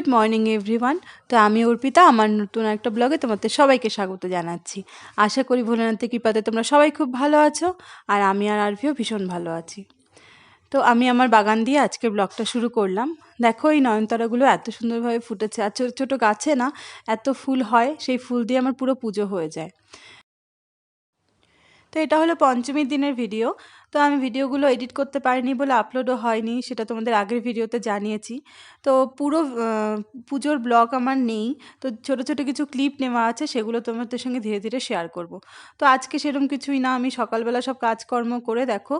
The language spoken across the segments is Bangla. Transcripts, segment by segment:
গুড মর্নিং এভরিওয়ান তো আমি অর্পিতা, আমার নতুন একটা ব্লগে তোমাদের সবাইকে স্বাগত জানাচ্ছি। আশা করি ভোলেনাথের কৃপাতে তোমরা সবাই খুব ভালো আছো আর আমি আর আরভিও ভীষণ ভালো আছি। তো আমি আমার বাগান দিয়ে আজকে ব্লগটা শুরু করলাম। দেখো এই নয়নতারাগুলো এত সুন্দরভাবে ফুটেছে। আর ছোটো ছোটো গাছে না এত ফুল হয়, সেই ফুল দিয়ে আমার পুরো পুজো হয়ে যায়। তো এটা হলো পঞ্চমীর দিনের ভিডিও তো আমি ভিডিওগুলো এডিট করতে পারিনি বলে আপলোডও হয়নি, সেটা তোমাদের আগের ভিডিওতে জানিয়েছি। তো পুরো পুজোর ব্লগ আমার নেই, তো ছোট ছোট কিছু ক্লিপ নেওয়া আছে, সেগুলো তোমাদের সঙ্গে ধীরে ধীরে শেয়ার করব। তো আজকে সেরকম কিছুই না, আমি সকালবেলা সব কাজকর্ম করে দেখো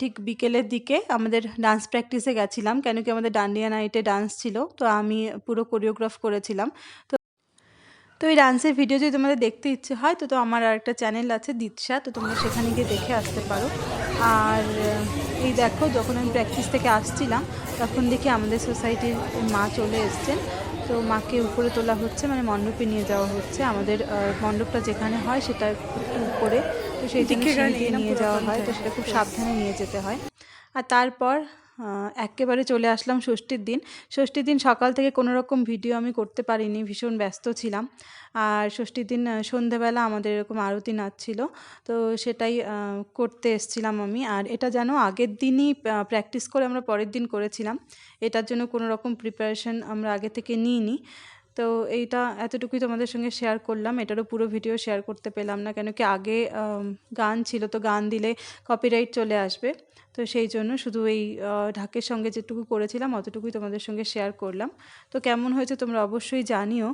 ঠিক বিকেলের দিকে আমাদের ডান্স প্র্যাকটিসে গেছিলাম, কেন কি আমাদের ডান্ডিয়া নাইটে ডান্স ছিল, তো আমি পুরো কোরিওগ্রাফ করেছিলাম। তো তো এই ডান্সের ভিডিও যদি তোমাদের দেখতে ইচ্ছে হয় তো তো আমার আর একটা চ্যানেল আছে দিৎসা তো তোমরা সেখানে গিয়ে দেখে আসতে পারো। আর এই দেখো যখন আমি প্র্যাকটিস থেকে আসছিলাম তখন দেখি আমাদের সোসাইটির মা চলে এসছেন। তো মাকে উপরে তোলা হচ্ছে মানে মণ্ডপে নিয়ে যাওয়া হচ্ছে। আমাদের মণ্ডপটা যেখানে হয় সেটা একটু উপরে। তো সেই জন্য নিয়ে যাওয়া হয়। তো সেটা খুব সাবধানে নিয়ে যেতে হয়। আর তারপর একেবারে চলে আসলাম ষষ্ঠীর দিন। ষষ্ঠীর দিন সকাল থেকে কোনো রকম ভিডিও আমি করতে পারিনি, ভীষণ ব্যস্ত ছিলাম। আর ষষ্ঠীর দিন সন্ধেবেলা আমাদের এরকম আরতি নাচ ছিল তো সেটাই করতে এসছিলাম আমি। আর এটা যেন আগের দিনই প্র্যাকটিস করে আমরা পরের দিন করেছিলাম, এটার জন্য কোনো রকম প্রিপারেশন আমরা আগে থেকে নিইনি। তো এইটা এতটুকুই তোমাদের সঙ্গে শেয়ার করলাম। এটারও পুরো ভিডিও শেয়ার করতে পেলাম না, কেন কি আগে গান ছিল, তো গান দিলে কপিরাইট চলে আসবে। তো সেই জন্য শুধু এই ঢাকের সঙ্গে যেটুকু করেছিলাম, অতটুকুই তোমাদের সঙ্গে শেয়ার করলাম। তো কেমন হয়েছে তোমরা অবশ্যই জানিও।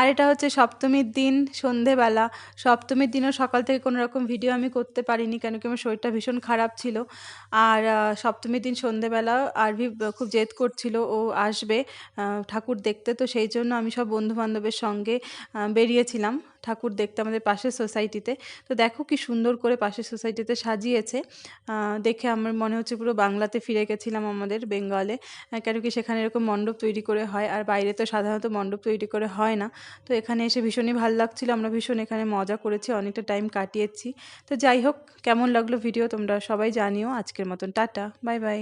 আর এটা হচ্ছে সপ্তমীর দিন, সন্ধেবেলা। সপ্তমীর দিনও সকাল থেকে কোনো রকম ভিডিও আমি করতে পারিনি, কেন কি আমার শরীরটা ভীষণ খারাপ ছিল। আর সপ্তমীর দিন, সন্ধেবেলা আরভি খুব জেদ করছিল, ও আসবে ঠাকুর দেখতে। তো সেই জন্য আমি সব বন্ধু বান্ধবের সঙ্গে বেরিয়েছিলাম। ঠাকুর দেখতে আমাদের পাশের সোসাইটিতে। তো দেখো কি সুন্দর করে পাশের সোসাইটিতে সাজিয়েছে। দেখে আমার মনে হচ্ছে পুরো বাংলাতে ফিরে গেছিলাম আমাদের বেঙ্গলে। কেন কি সেখানে এরকম মণ্ডপ তৈরি করে হয় আর বাইরে তো সাধারণত মণ্ডপ তৈরি করে হয় না। তো এখানে এসে ভীষণই ভালো লাগছিল। আমরা ভীষণ এখানে মজা করেছি, অনেকটা টাইম কাটিয়েছি। তো যাই হোক, কেমন লাগল ভিডিও তোমরা সবাই জানিও। আজকের মতন টাটা, বাই বাই।